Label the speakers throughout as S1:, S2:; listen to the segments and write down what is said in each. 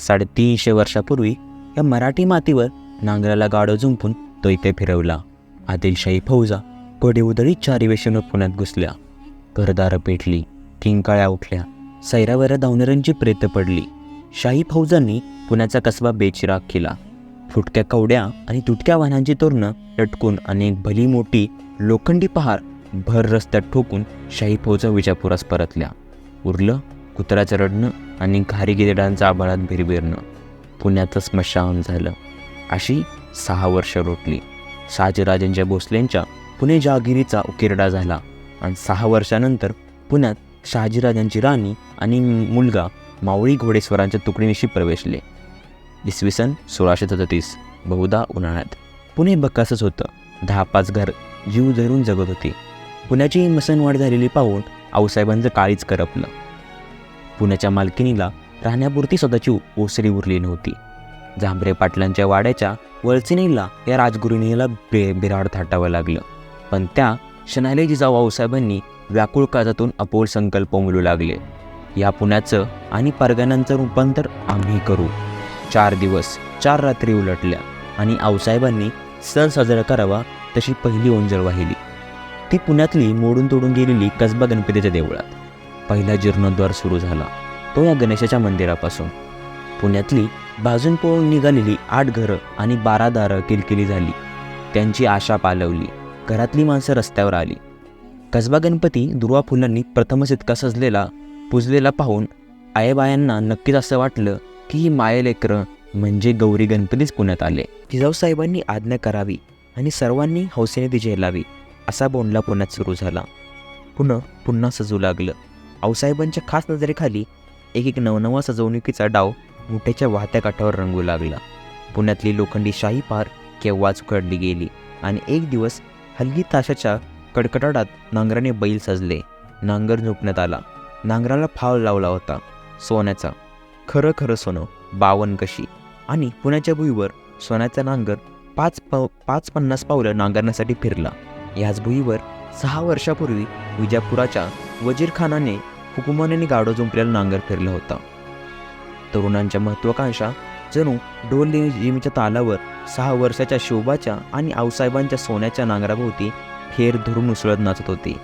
S1: साडेतीनशे वर्षापूर्वी या मराठी मातीवर नांगराला गाडो जुंपून तो इथे फिरवला. आदिलशाही फौजा घोडे उदळीत चारी पुण्यात घुसल्या. घरदारं पेटली किंकाळ्या उठल्या सैरावऱ्या धावणाऱ्यांची प्रेत पडली. शाही फौजांनी पुण्याचा कसबा बेचिराग केला. फुटक्या कवड्या आणि तुटक्या वाहनांची तोरणं लटकून अनेक भली मोठी लोखंडी पहार भर रस्त्यात ठोकून शाही फौजा विजापुरास परतल्या. उरलं कुत्राचं रडणं आणि घारी गिरडांचा आभाळात भिरभिरणं पुण्याचं स्मशान झालं. अशी सहा वर्ष रोटली. शहाजीराजांच्या भोसलेंच्या पुणे जहागिरीचा उकिरडा झाला आणि सहा वर्षानंतर पुण्यात शहाजीराजांची राणी आणि मुलगा मावळी घोडेस्वरांच्या तुकडीनिशी प्रवेशले. इसवी सन सोळाशे सदतीस बहुधा उन्हाळ्यात. पुणे बक्कासच होतं. दहा पाच घर जीव धरून जगत होती. पुण्याची मसनवाढ झालेली पाहून आऊसाहेबांचं काळीच करपलं. पुण्याच्या मालकिनीला राहण्यापुरती स्वतःची ओसरी उरली नव्हती. जांभरे पाटलांच्या वाड्याच्या वळचिनीला या राजगुरुणीला बे बिराड थाटावं लागलं. पण त्या शनाले जिजाऊ आऊसाहेबांनी व्याकुळ काजातून अपोल संकल्प उमलू लागले. या पुण्याचं आणि परगण्यांचं रूपांतर आम्ही करू. चार दिवस चार रात्री उलटल्या आणि आऊसाहेबांनी सण साजरा करावा तशी पहिली ओंजळ वाहिली. ती पुण्यातली मोडून तोडून गेलेली कसबा गणपतीच्या देवळात. पहिला जीर्णोद्वार सुरू झाला. तो या गणेशाच्या मंदिरापासून. पुण्यातली बाजून पळून निघालेली आठ घरं आणि बारा दारं किलकिली झाली. त्यांची आशा पालवली. घरातली माणसं रस्त्यावर आली. कसबा गणपती दुर्वा फुलांनी प्रथमच इतका सजलेला पुजलेला पाहून आयबायांना नक्कीच असं वाटलं की ही मायलेकरं म्हणजे गौरी गणपतीच पुण्यात आले. जिजाऊसाहेबांनी आज्ञा करावी आणि सर्वांनी हौसेने ती झेलावी असा बोंडला पुण्यात सुरू झाला. पुन्हा पुन्हा सजू लागलं. आऊसाहेबांच्या खास नजरेखाली एक एक नवनवा सजवणुकीचा डाव मुठ्याच्या वाहत्या काठावर रंगू लागला. पुण्यातली लोखंडी शाही पार केव्हाच उकडली गेली आणि एक दिवस हलगी ताशाच्या कडकडाटात नांगराने बैल सजले. नांगर झोपण्यात आला. नांगराला फाव लावला होता. सोन्याचा. खरं खरं सोनं. बावन कशी. आणि पुण्याच्या भुईवर सोन्याचा नांगर पाच प पाच पन्नास पावलं नांगरण्यासाठी फिरला. याच भुईवर सहा वर्षापूर्वी विजापुराच्या वजीरखानाने हुकुमाने गाडो जुंपल्याला नांगर फिरला होता. तरुणांच्या महत्वाकांक्षा जणू डोल जिमीच्या तालावर सहा वर्षाच्या शोभाच्या आणि आऊसाहेबांच्या सोन्याच्या नांगराभोवती फेर धरून उसळत नाचत होती.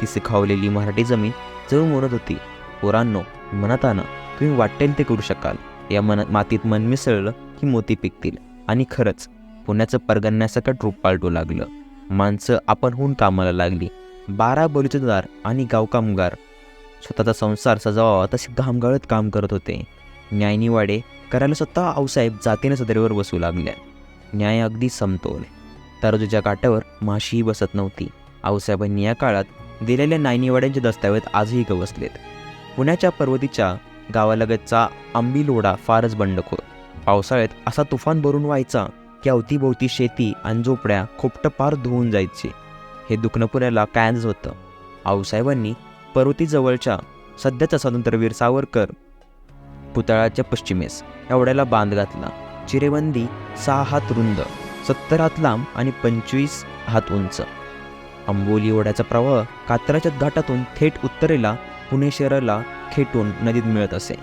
S1: ती सुखावलेली मराठी जमीन जणू मोरत होती. पोरांनो मनात तुम्ही वाटेल ते करू शकाल. या मन मातीत मन मिसळलं की मोती पिकतील. आणि खरंच पुण्याचं परगण्यासकट रूप पालटू लागलं. माणसं आपण होऊन कामाला लागली. बारा बलुतेदार आणि गावकामगार. स्वतःचा संसार सजवावा तसे घामगाळत काम करत होते. न्यायनिवाडे करायला स्वतः आऊसाहेब जातीने सदरेवर बसू लागल्या. न्याय अगदी समतोल. तराजूच्या काट्यावर माशीही बसत नव्हती. आऊसाहेबांनी या काळात दिलेल्या न्यायनिवाड्यांचे दस्तावेज आजही गवसलेत. पुण्याच्या पर्वतीच्या गावालगतचा आंबीलोडा फारच बंडखोर. पावसाळ्यात असा तुफान भरून व्हायचा की अवतीभोवती शेती आणि झोपड्या खोपटं पार धुवून जायचे. हे दुखणं पुण्याला कायच होतं. आऊसाहेबांनी पर्वतीजवळच्या सध्याचा स्वातंत्र्यवीर सावरकर पुतळ्याच्या पश्चिमेस एवढ्याला बांध घातला. चिरेबंदी सहा हात रुंद सत्तर हात लांब आणि पंचवीस हात उंच. आंबोली ओढ्याचा प्रवाह कात्राच्या घाटातून थेट उत्तरेला पुणे शहराला खेटून नदीत मिळत असे.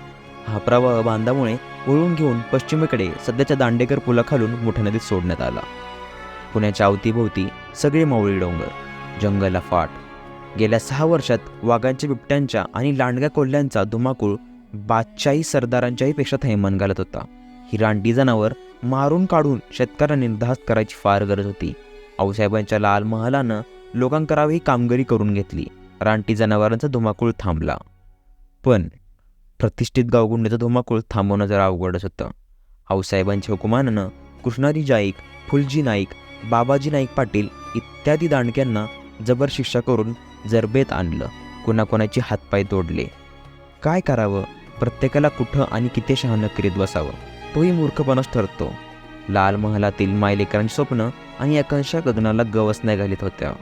S1: हा प्रवाह बांधामुळे वळून घेऊन पश्चिमेकडे सध्याच्या दांडेकर पुलाखालून मोठ्या नदीत सोडण्यात आला. पुण्याच्या अवतीभोवती सगळे मावळी डोंगर जंगल फाट गेल्या सहा वर्षात वाघांच्या बिबट्यांच्या आणि लांडग्या कोल्ह्यांचा धुमाकूळ बादशाही सरदारांच्याही पेक्षा थैमान घालत होता. ही रानटी जनावर मारून काढून शेतकऱ्यांनी निर्धास्त करायची फार गरज होती. आऊसाहेबांच्या लाल महालानं लोकांकरावी कामगिरी करून घेतली. रानटी जनावरांचा धुमाकूळ थांबला. पण प्रतिष्ठित गावगुंड्याचा धुमाकूळ थांबवणं जरा अवघडच होतं. आऊसाहेबांच्या हुकुमानं कृष्णाजी जाईक फुलजी नाईक बाबाजी नाईक पाटील इत्यादी दांडक्यांना जबर शिक्षा करून जरबेत आणलं. कुणाकोणाची हातपाय तोडले. काय करावं? प्रत्येकाला कुठं आणि किती शहाणं करीत बसावं? तोही मूर्खपणाच ठरतो. लाल महालातील मायलेकरांची स्वप्न आणि आकांक्षा गगनाला गवसण्या घालीत होत्या.